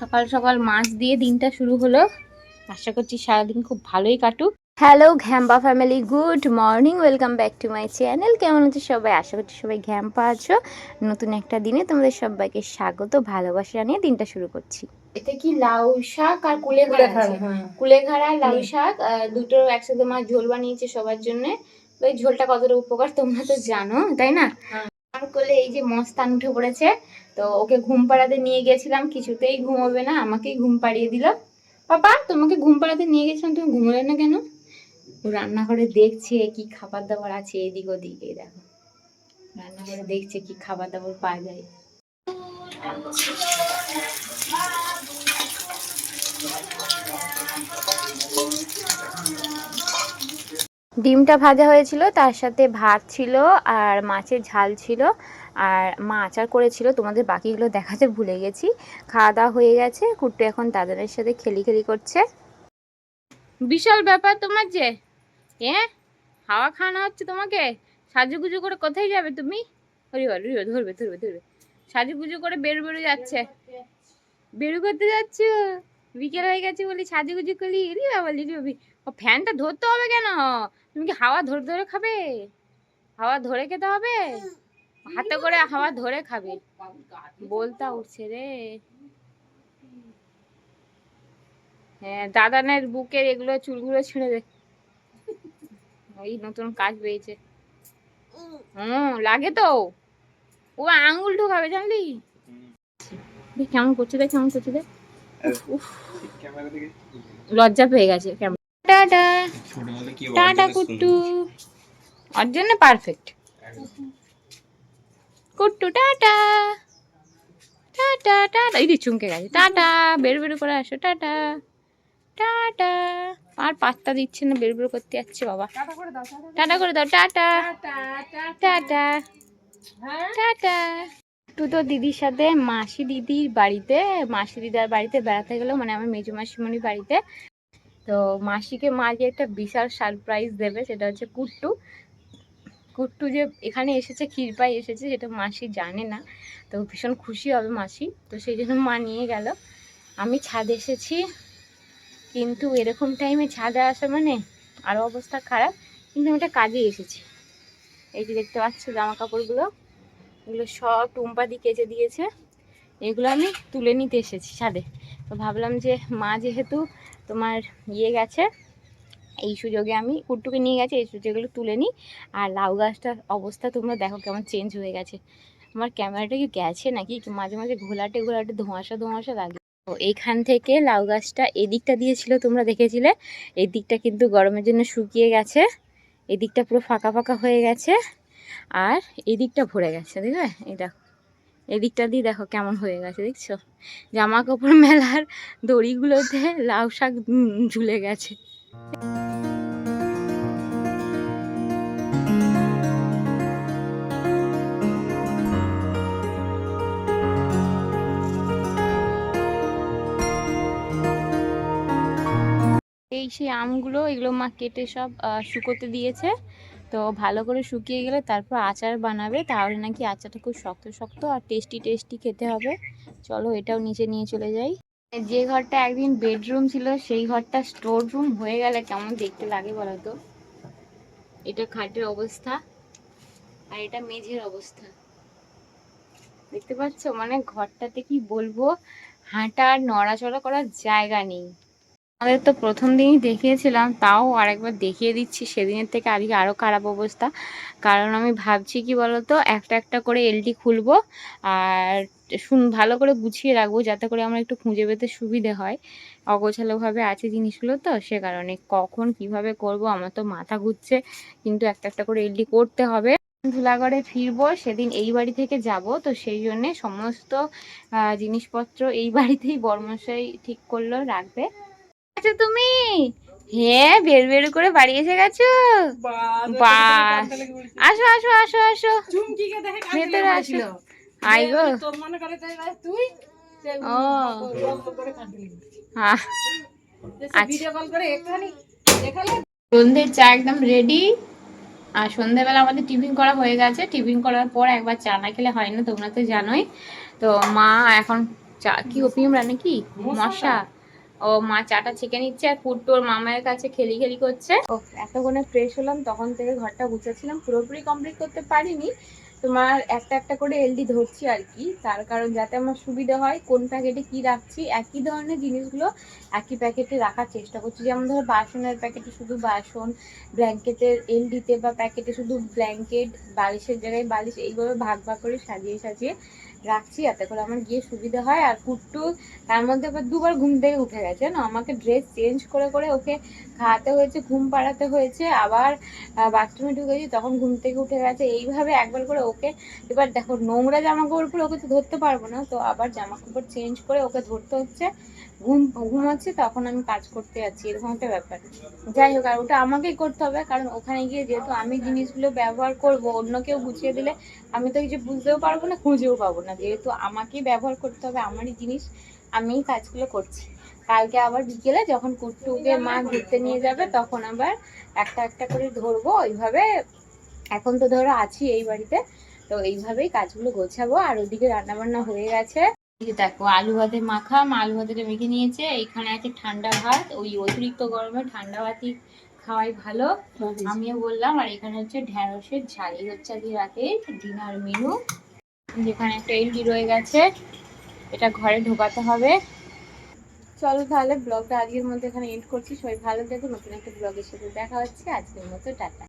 সকাল সকাল মাছ দিয়ে দিনটা শুরু হলো। আশা করছি সারাদিন খুব ভালোই কাটুক। Hello ঘ্যাম্পা family good morning welcome back to my channel. কেমন আছো সবাই? আশা করছি সবাই ঘ্যাম্পা আছো। নতুন একটা দিনে তোমাদের সবাইকে স্বাগত ভালোবাসা জানিয়ে দিনটা শুরু করছি। এটা কি লাউ শাক আর কুলেখাড়া আছে? কুলেখাড়া আর লাউ শাক আহ, দুটো একসাথে মা ঝোল বানিয়েছে সবার জন্য। ওই ঝোলটা কতটা উপকার তোমরা তো জানো তাই না? কোলে এই যে মস্তান উঠে পড়েছে, তো ওকে ঘুম পাড়াতে নিয়ে গেছিলাম, কিছুতেই ঘুমোবে না, আমাকেই ঘুম পাড়িয়ে দিল। পাপা, তোমাকে ঘুম পাড়াতে নিয়ে গেছিলাম, তুমি ঘুমোলে না কেন? ও রান্নাঘরে দেখছে কি খাবার দাবার আছে এদিক ওদিক, এই দেখো। রান্নাঘরে দেখছে কি খাবার দাবার পাওয়া যায়। ডিমটা ভাজা হয়েছিল তার সাথে ভাত ছিল আর মাছের ঝাল ছিল আর মা আচার করেছিল। তোমাদের বাকিগুলো দেখাতে ভুলে গেছি। খাওয়া দাওয়া হয়ে গেছে কুট্টু এখন দাদাদের সাথে খেলি খেলি করছে। বিশাল ব্যাপার তোমার যে। হ্যাঁ হাওয়া খাওয়ানো হচ্ছে তোমাকে? সাজুগুজু করে কোথায় যাবে তুমি? হরি হরি হরি, ধরবে ধরবে ধরবে। সাজুগুজু করে বেরু বেরু যাচ্ছে। বেরু করতে যাচ্ছ? বিকেল হয়ে গেছে বলি সাজুগুজু করলি রি বাবা বাবি। ও ফ্যানটা ধরতে হবে কেন? তুমি কি হাওয়া ধরে ধরে খাবে? হাওয়া ধরে খেতে হবে? হাতে করে হাওয়া ধরে খাবে। বলতা উঠছে রে। হ্যাঁ দাদানের বুকের এগুলো চুলগুলো ছিঁড়ে দে। ওই নতুন কাজ পেয়েছে হুম লাগে তো। ও আঙ্গুল ঢোকাবে জানলি? দেখ কেমন করছে দেখ কেমন করছে দেখ লজ্জা পেয়ে গেছে টাটা। টাটা কুট্টু। ওর জন্য perfect Kuttu tata. Tata tata. এই যে চুমকে গেছে। টাটা বের বের করে আসো। টাটা। টাটা। আর পাত্তা দিচ্ছে না বের বের করতে যাচ্ছে বাবা। টাটা করে দাও টাটা টাটা টাটা। একটু তো দিদির সাথে মাসি দিদির বাড়িতে, মাসি দিদার বাড়িতে বেড়াতে গেলো মানে আমার মেজু মাসিমণির বাড়িতে। তো মাসিকে মা যে একটা বিশাল সারপ্রাইজ দেবে, সেটা হচ্ছে কুট্টু। কুট্টু যে এখানে এসেছে, ক্ষীরপাই এসেছে, সেটা মাসি জানে না। তো ভীষণ খুশি হবে মাসি। তো সেই জন্য মা নিয়ে গেল। আমি ছাদে এসেছি, কিন্তু এরকম টাইমে ছাদে আসা মানে আরও অবস্থা খারাপ। কিন্তু আমি একটা কাজে এসেছি। এই যে দেখতে পাচ্ছ জামা কাপড়গুলো এগুলো সব টুম্পা দিয়ে কেচে দিয়েছে। এগুলো আমি তুলে নিতে এসেছি ছাদে। তো ভাবলাম যে মা যেহেতু তোমার ইয়ে গেছে, এই সুযোগে আমি কুট্টুকে নিয়ে গেছি, এই সুযোগগুলো তুলে নিই। আর লাউ গাছটার অবস্থা তোমরা দেখো কেমন চেঞ্জ হয়ে গেছে। আমার ক্যামেরাটা কি গেছে নাকি? মাঝে মাঝে ঘোলাটে ঘোলাটে ধোঁয়াশা ধোঁয়াশা লাগে। তো এইখান থেকে লাউ গাছটা এদিকটা দিয়েছিল তোমরা দেখেছিলে। এই দিকটা কিন্তু গরমের জন্য শুকিয়ে গেছে। এদিকটা পুরো ফাঁকা ফাঁকা হয়ে গেছে। আর এদিকটা ভরে গেছে দেখবে এই দেখো। এদিকটা দিয়ে দেখো কেমন হয়ে গেছে, দেখছ? জামা কাপড় মেলার দড়িগুলোতে লাউ শাক ঝুলে গেছে। এই সেই আমগুলো, এগুলো মা কেটে সব শুকোতে দিয়েছে। তো ভালো করে শুকিয়ে গেলে তারপর আচার বানাবে, তাহলে নাকি আচারটা খুব শক্ত শক্ত আর টেস্টি টেস্টি খেতে হবে। চলো এটাও নিচে নিয়ে চলে যাই। যে ঘরটা একদিন বেডরুম ছিল, সেই ঘরটা স্টোর রুম হয়ে গেলে কেমন দেখতে লাগে বলো তো? এটা খাটের অবস্থা আর এটা মেঝের অবস্থা। দেখতে পাচ্ছ? মানে ঘরটাতে কি বলব? হাঁটা আর নড়াচড়া করার জায়গা নেই। আমাদের তো প্রথম দিনই দেখিয়েছিলাম, তাও আরেকবার দেখিয়ে দিচ্ছি। সেদিনের থেকে আজকে আরও খারাপ অবস্থা। কারণ আমি ভাবছি কি বলতো, একটা একটা করে এলডি খুলবো আর শুন, ভালো করে গুছিয়ে রাখব যাতে করে আমার একটু খুঁজে পেতে সুবিধে হয়। অগোছালোভাবে আছে জিনিসগুলো তো, সে কারণে কখন কীভাবে করব আমার তো মাথা ঘুরছে, কিন্তু একটা একটা করে এলডি করতে হবে। ধুলাগড়ে ফিরবো, সেদিন এই বাড়ি থেকে যাব, তো সেই জন্যে সমস্ত জিনিসপত্র এই বাড়িতেই বর্মশাই ঠিক করল, রাখবে। আচ্ছা তুমি? হ্যাঁ বের বের করে বাড়ি এসে গেছো? বাস। আসো আসো আসো আসো। চুমকিকে দেখে কাকে ভেতরে? আসো। আই গো। মনে তাই? ও। হ্যাঁ আচ্ছা। ভিডিও কল করে একটুখানি দেখালে? সন্ধ্যের চা একদম রেডি আর সন্ধ্যেবেলা আমাদের টিফিন করা হয়ে গেছে। টিফিন করার পর একবার চা না খেলে হয় না তোমরা তো জানোই। তো মা এখন চা কি ওপিয়াম রান্না কি? মশা ও মা চাটা ছেঁকে নিচ্ছে আর পুট্টু ওর মামায়ের কাছে খেলি খেলি করছে। ও এতক্ষণে ফ্রেশ হলাম, তখন থেকে ঘরটা গুছাচ্ছিলাম। পুরোপুরি কমপ্লিট করতে পারিনি। তোমার একটা একটা করে এলডি ধরছি আর কি। তার কারণ যাতে আমার সুবিধা হয়, কোন প্যাকেটে কি রাখছি, একই ধরনের জিনিসগুলো একই প্যাকেটে রাখার চেষ্টা করছি। যেমন ধরো বাসনের প্যাকেটে শুধু বাসন ব্ল্যাঙ্কেটের এলডিতে বা প্যাকেটে শুধু ব্ল্যাঙ্কেট বালিশের জায়গায় বালিশ, এইভাবে ভাগ ভাগ করে সাজিয়ে সাজিয়ে রাখছি এতে করে আমার গিয়ে সুবিধা হয়। আর কুট্টু তার মধ্যে আবার দুবার ঘুম থেকে উঠে গেছে না আমাকে ড্রেস চেঞ্জ করে করে ওকে খাওয়াতে হয়েছে, ঘুম পাড়াতে হয়েছে। আবার বাথরুমে ঢুকেছি, তখন ঘুম থেকে উঠে গেছে। এইভাবে একবার করে ওকে এবার দেখো, নোংরা জামা কাপড় পরে ওকে তো ধরতে পারব না। তো আবার জামা কাপড় চেঞ্জ করে ওকে ধরতে হচ্ছে। ঘুম ঘুমাচ্ছে তখন আমি কাজ করতে যাচ্ছি, এরকম একটা ব্যাপার। যাই হোক, আর ওটা আমাকেই করতে হবে, কারণ ওখানে গিয়ে যেহেতু আমি জিনিসগুলো ব্যবহার করব, অন্য কেউ গুছিয়ে দিলে আমি তো কিছু বুঝতেও পারব না, খুঁজেও পাবো না। যেহেতু আমাকেই ব্যবহার করতে হবে, আমারই জিনিস, আমিই কাজগুলো করছি। কালকে আবার বিকেলে যখন কুট্টুকে মা ঘুরতে নিয়ে যাবে, তখন আবার একটা একটা করে ধরবো, ওইভাবে এখন তো ধরো আছি এই বাড়িতে, তো এইভাবেই কাজগুলো গোছাবো, আর ওদিকে রান্না বান্না হয়ে গেছে। দেখো আলু ভাতে মাখা মা আলু ভাতেটা মেখে নিয়েছে। এখানে আছে ঠান্ডা ভাত ওই অতিরিক্ত গরমে ঠান্ডা ভাতই খাওয়াই ভালো। আমিও বললাম আর এখানে হচ্ছে ঢ্যাঁড়সের ঝাল। এই হচ্ছে আজকে রাতে ডিনার মেনু। যেখানে একটা এলডি রয়ে গেছে এটা ঘরে ঢোকাতে হবে। চলো তাহলে ব্লগটা আজকের মধ্যে এখানে এন্ড করছি। সবাই ভালো দেখো নতুন একটা ব্লগের সাথে দেখা হচ্ছে। আজকের মতো টাটা।